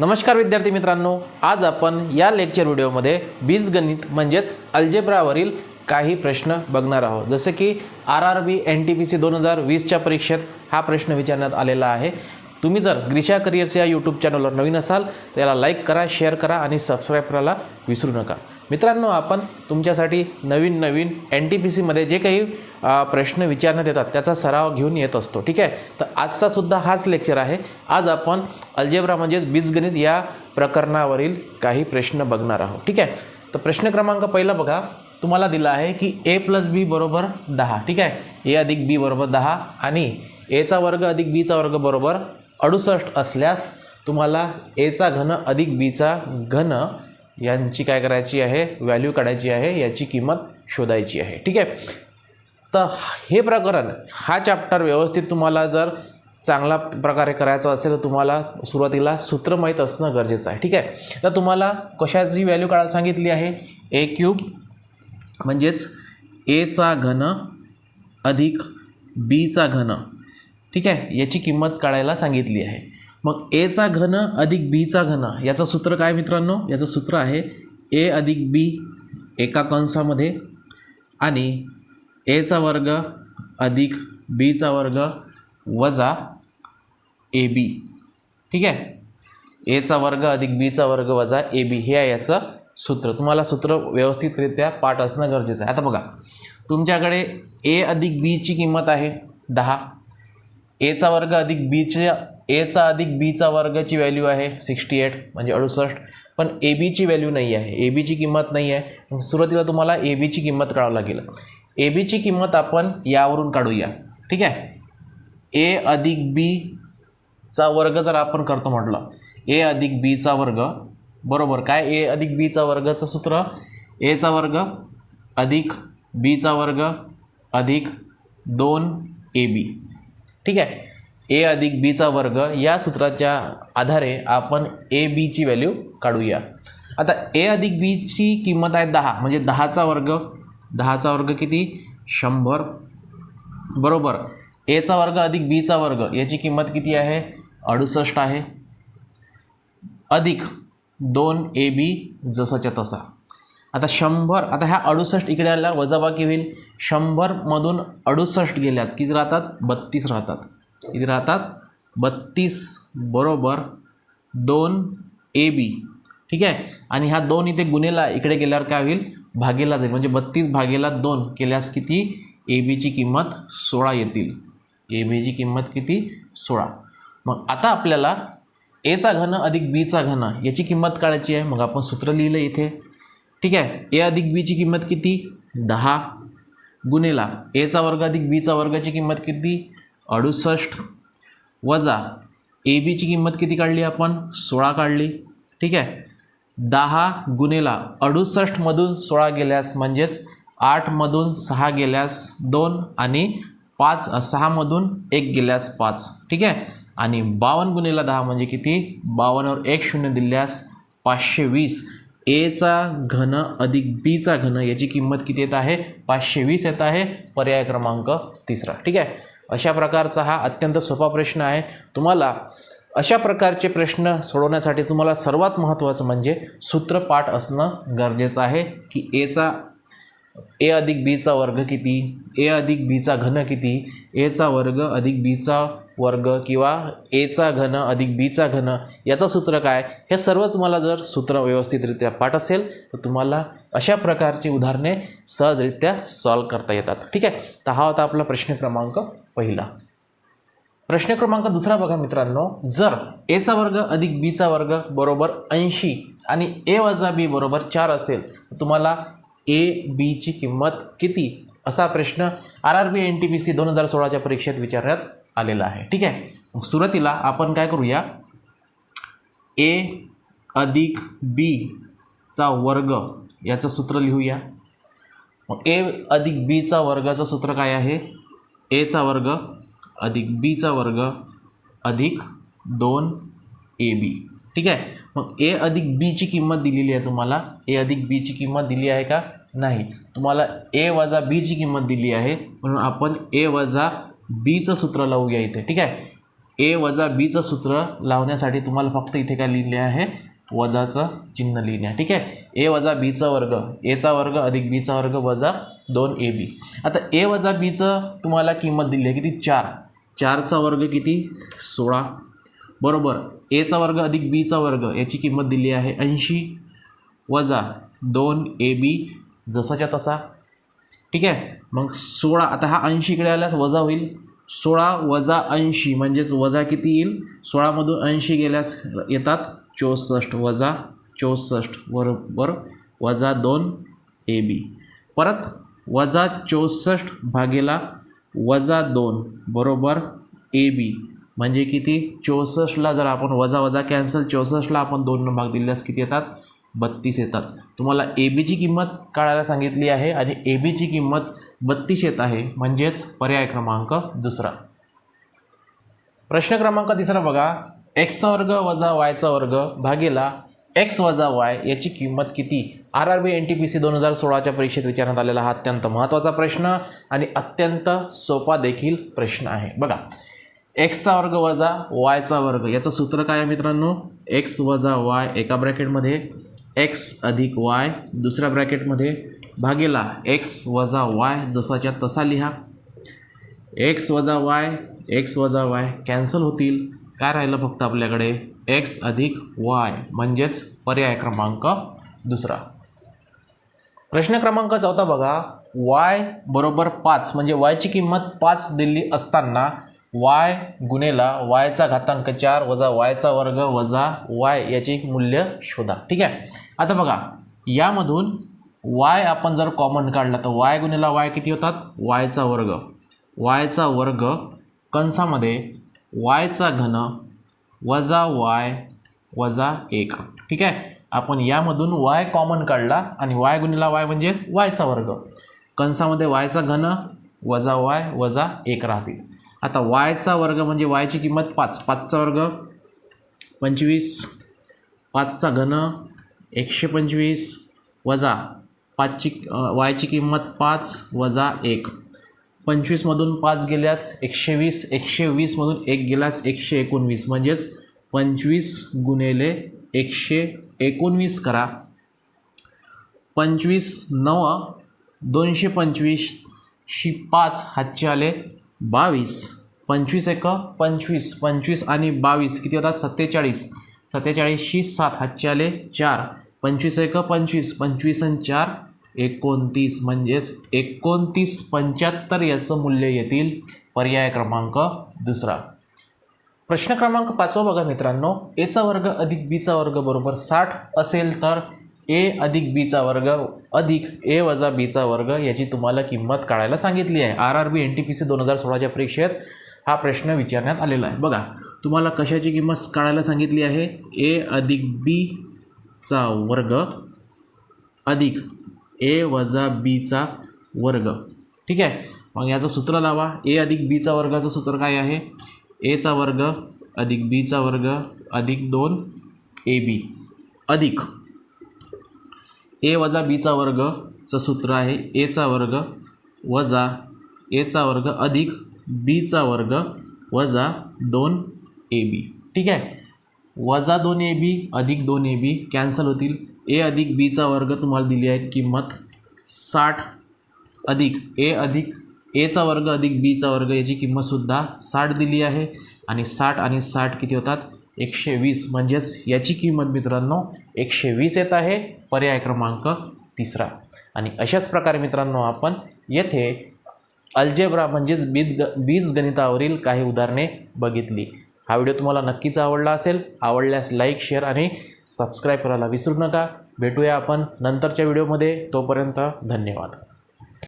नमस्कार विद्यार्थी मित्रांनो आज आपण या लेक्चर व्हिडिओमध्ये बीजगणित म्हणजेच अल्जेब्रावरील काही प्रश्न बघणार आहोत. जसे की R R B N T P C दोन हजार वीसच्या परीक्षेत हा प्रश्न विचारण्यात आलेला आहे. तुम्ही जर ग्रीशा करिअर्स या यूट्यूब चॅनलवर नवीन असाल तर याला लाईक करा शेअर करा आणि सबस्क्राईब करायला विसरू नका. मित्रांनो आपण तुमच्यासाठी नवीन नवीन एन टी पी सीमध्ये जे काही प्रश्न विचारण्यात येतात त्याचा सराव घेऊन येत असतो ठीक आहे? तर आजचा सुद्धा हाच लेक्चर आहे. आज आपण अल्जेब्रा म्हणजेच बीजगणित या प्रकरणावरील काही प्रश्न बघणार आहोत ठीक आहे? तर प्रश्न क्रमांक पहिला बघा. तुम्हाला दिला आहे की ए प्लस बी बरोबर दहा ठीक आहे? ए अधिक बी बरोबर दहा आणि एचा वर्ग अधिक बीचा वर्ग बरोबर अडुसष्ट असल्यास तुम्हाला एचा घन अधिक बीचा घन यांची काय करायची आहे? व्हॅल्यू काढायची आहे याची किंमत शोधायची आहे. ठीक आहे? तर हे प्रकरण हा चॅप्टर व्यवस्थित तुम्हाला जर चांगला प्रकारे करायचं असेल तर तुम्हाला सुरुवातीला सूत्र माहीत असणं गरजेचं आहे. ठीक आहे? तर तुम्हाला कशाची व्हॅल्यू काढायला सांगितली आहे? ए क्यूब म्हणजेच एचा घन अधिक बीचा घन. ठीक आहे? याची किंमत काढायला सांगितली आहे. मग एचा घन अधिक बीचा घन याचं सूत्र काय मित्रांनो? याचं सूत्र आहे ए अधिक बी एका कंसामध्ये आणि एचा वर्ग अधिक बीचा वर्ग वजा ए बी ठीक आहे? एचा वर्ग अधिक बीचा वर्ग वजा ए बी हे आहे याचं सूत्र. तुम्हाला सूत्र व्यवस्थितरित्या पाठ असणं गरजेचं आहे. आता बघा. तुमच्याकडे ए अधिक बीची किंमत आहे दहा. एचा वर्ग अधिक बीच्या एचा अधिक बीचा वर्गची व्हॅल्यू आहे सिक्स्टी एट म्हणजे अडुसष्ट. पण ए बीची व्हॅल्यू नाही आहे. ए बीची किंमत नाही आहे. सुरुवातीला तुम्हाला ए बीची किंमत काढावं लागेल. ए बीची किंमत आपण यावरून काढूया. ठीक आहे? ए अधिक बीचा वर्ग जर आपण करतो म्हटलं. ए अधिक बीचा वर्ग बरोबर. काय ए अधिक बीचा वर्गाचं सूत्र? एचा वर्ग अधिक बीचा वर्ग अधिक दोन ए बी ठीक आहे? ए अधिक बीचा वर्ग या सूत्राच्या आधारे आपण ए बीची व्हॅल्यू काढूया. आता ए अधिक बीची किंमत आहे दहा म्हणजे दहाचा वर्ग. दहाचा वर्ग किती? शंभर. बरोबर. एचा वर्ग अधिक बीचा वर्ग याची किंमत किती आहे? अडुसष्ट आहे. अधिक दोन ए बी जसाच्या तसा. आता शंभर आता ह्या अडुसष्ट इकडे आल्यावर वजाबाकी होईल शंभरमधून अडुसष्ट गेल्यात. किती राहतात? बत्तीस राहतात. किती राहतात? बत्तीस बरोबर दोन ए बी. ठीक आहे? आणि ह्या दोन इथे गुन्हेला इकडे गेल्यावर काय होईल? भागेला जाईल. म्हणजे बत्तीस भागेला दोन केल्यास किती? ए बीची किंमत सोळा येतील. ए बीची किंमत किती? सोळा. मग आता आपल्याला एचा घन अधिक बीचा घन याची किंमत काढायची आहे. मग आपण सूत्र लिहिलं इथे. ठीक आहे? ए अधिक बीची किंमत किती? दहा. गुन्हेला एचा वर्ग अधिक बीचा वर्गाची किंमत किती? अडुसष्ट. वजा ए बीची किंमत किती काढली आपण? सोळा काढली. ठीक आहे? दहा गुन्हेला अडुसष्टमधून सोळा गेल्यास म्हणजेच आठमधून सहा गेल्यास दोन आणि पाच सहामधून एक गेल्यास पाच. ठीक आहे? आणि बावन्न गुन्हेला दहा म्हणजे किती? बावन्नवर एक शून्य दिल्यास पाचशे वीस. एचा घन अधिक बीचा घन याची किंमत किती येत आहे? पाचशे वीस येत आहे. पर्याय क्रमांक तिसरा. ठीक आहे? अशा प्रकारचा हा अत्यंत सोपा प्रश्न आहे. तुम्हाला अशा प्रकारचे प्रश्न सोडवण्यासाठी तुम्हाला सर्वात महत्त्वाचं म्हणजे सूत्रपाठ असणं गरजेचं आहे की एचा ए अधिक बीचा वर्ग किती? ए अधिक बीचा घन किती? एचा वर्ग अधिक बीचा वर्ग किंवा एचा घन अधिक बीचा घन याचं सूत्र काय? हे सर्व तुम्हाला जर सूत्र व्यवस्थितरित्या पाठ असेल तर तुम्हाला अशा प्रकारची उदाहरणे सहजरित्या सॉल्व करता येतात. ठीक आहे? तर हा होता आपला प्रश्न क्रमांक पहिला. प्रश्न क्रमांक दुसरा बघा मित्रांनो. जर एचा वर्ग अधिक बीचा वर्ग बरोबर ऐंशी आणि ए वजा बी बरोबर चार असेल तर तुम्हाला ए बीची किंमत किती? असा प्रश्न R R B N T P C दोन हजार सोळाच्या परीक्षेत विचारण्यात आलेला आहे. ठीक आहे? मग सुरुवातीला आपण काय करूया? ए अधिक बीचा वर्ग याचं सूत्र लिहूया. मग ए अधिक बीचा वर्गाचं सूत्र काय आहे? एचा वर्ग अधिक बीचा वर्ग अधिक दोन ए बी ठीक आहे? मग ए अधिक बीची किंमत दिलेली आहे तुम्हाला. ए अधिक बीची किंमत दिली आहे का? नाही. तुम्हाला ए वजा बीची किंमत दिली आहे. म्हणून आपण ए वजा बीचं सूत्र लावूया इथे. ठीक आहे? ए वजा बीचं सूत्र लावण्यासाठी तुम्हाला फक्त इथे काय लिहिले आहे? वजाचं चिन्ह लिहिणे ठीक आहे? ए वजा बीचा वर्ग. एचा वर्ग अधिक बीचा वर्ग वजा दोन ए बी आता ए वजा बीचं तुम्हाला किंमत दिली आहे किती? चार. चारचा वर्ग किती? सोळा. बरोबर. एचा वर्ग अधिक बीचा वर्ग. याची किंमत दिली आहे ऐंशी. वजा दोन ए बी जसाच्या तसा. ठीक आहे? मग सोळा आता हा ऐंशी इकडे आल्यास वजा होईल. सोळा वजा ऐंशी म्हणजेच वजा किती येईल? सोळामधून ऐंशी गेल्यास येतात चौसष्ट वजा चौसष्ट बरोबर वजा दोन ए बी. परत वजा चौसष्ट भागेला वजा दोन बरोबर ए बी. म्हणजे किती? चौसष्टला जर आपण वजा वजा कॅन्सल चौसष्टला आपण दोन भाग दिल्यास किती येतात? बत्तीस येतात. तुम्हाला ए बीची किंमत काढायला सांगितली आहे आणि ए बीची किंमत बत्तीस येत आहे. म्हणजेच पर्याय क्रमांक दुसरा. प्रश्न क्रमांक तिसरा बघा. एक्सचा वर्ग वजा वायचा वर्ग भागेला एक्स वजा वाय याची किंमत किती? R R B N T P C दोन हजार सोळाच्या परीक्षेत विचारण्यात आलेला हा अत्यंत महत्त्वाचा प्रश्न आणि अत्यंत सोपा देखील प्रश्न आहे. बघा. एक्सचा वर्ग वजा वायचा वर्ग. याचं सूत्र काय आहे मित्रांनो? एक्स वजा वाय एका ब्रॅकेटमध्ये एक्स अधिक वाय दुसऱ्या ब्रॅकेटमध्ये भागेला एक्स वजा वाय जसाच्या तसा लिहा. एक्स वजा वाय एक्स वजा वाय कॅन्सल होतील. काय राहिलं फक्त आपल्याकडे? एक्स अधिक वाय म्हणजेच पर्याय क्रमांक दुसरा. प्रश्न क्रमांक चौथा बघा. वाय बरोबर पाच म्हणजे वायची किंमत पाच दिली असताना वाय गुणेला वायचा घातांक चार वजा वायचा वर्ग वजा वाय याचे मूल्य शोधा. ठीक आहे? आता बघा यामधून वाय आपण जर कॉमन काढला तर वाय गुणेला वाय किती होतात? वायचा वर्ग. वायचा वर्ग कंसामध्ये वायचा घन वजा वाय वजा एक. ठीक आहे? आपण यामधून वाय कॉमन काढला आणि वाय गुणिला वाय म्हणजे वायचा वर्ग. कंसामध्ये वायचा घन वजा वाय वजा एक राहतील. आता वायचा वर्ग म्हणजे वायची किंमत पाच. पाचचा वर्ग पंचवीस. पाचचा घन एकशे पंचवीस. वजा पाचची वायची किंमत पाच वजा एक. पंचवीसमधून पाच गेल्यास एकशे वीस. एकशे वीसमधून एक गेल्यास एकशे एकोणवीस. म्हणजेच पंचवीस गुणेले एकशे एकोणवीस करा. पंचवीस नव दोनशे पंचवीसशी पाच हातचे आले. बावीस पंचवीस एक पंचवीस पंचवीस आणि बावीस किती होतात? सत्तेचाळीस. सत्तेचाळीसशी सात हातचे आले चार. पंचवीस एक पंचवीस. पंचवीस आणि चार एकोणतीस. म्हणजेच एकोणतीस पंच्याहत्तर याचं मूल्य येतील पर्याय क्रमांक दुसरा. प्रश्न क्रमांक पाचवा बघा मित्रांनो. एचा वर्ग अधिक बीचा वर्ग बरोबर साठ असेल तर ए अधिक बीचा वर्ग अधिक ए वजा बीचा वर्ग याची तुम्हाला किंमत काढायला सांगितली आहे. R R B N T P C दोन हजार सोळाच्या परीक्षेत हा प्रश्न विचारण्यात आलेला आहे. बघा तुम्हाला कशाची किंमत काढायला सांगितली आहे? ए अधिक बीचा वर्ग अधिक ए वजा बीचा वर्ग. ठीक आहे? मग याचं सूत्र लावा. ए अधिक बीचा वर्गाचं सूत्र काय आहे? एचा वर्ग अधिक बीचा वर्ग अधिक दोन ए बी अधिक. ए वजा बीचा वर्गचं सूत्र आहे. एचा वर्ग वजा एचा वर्ग अधिक बीचा वर्ग वजा दोन ए बी. ठीक आहे? वजा दोन ए बी अधिक दोन ए बी कॅन्सल होतील. ए अधिक बीचा वर्ग तुम्हाला दिली आहे किंमत साठ अधिक ए अधिक एचा वर्ग अधिक बीचा वर्ग याची किंमतसुद्धा साठ दिली आहे. आणि साठ आणि साठ किती होतात? एकशे वीस म्हणजेच याची किंमत मित्रांनो एकशे वीस येत आहे पर्याय क्रमांक तिसरा. आणि अशाच प्रकारे मित्रांनो आपण येथे अल्जेब्रा म्हणजेच बीज ग बीजगणितावरील काही उदाहरणे बघितली. हा व्हिडिओ तुम्हाला नक्कीच आवडला असेल आवडल्यास लाईक शेअर आणि सबस्क्राईब करायला विसरू नका. भेटूया आपण नंतरच्या व्हिडिओमध्ये तोपर्यंत धन्यवाद.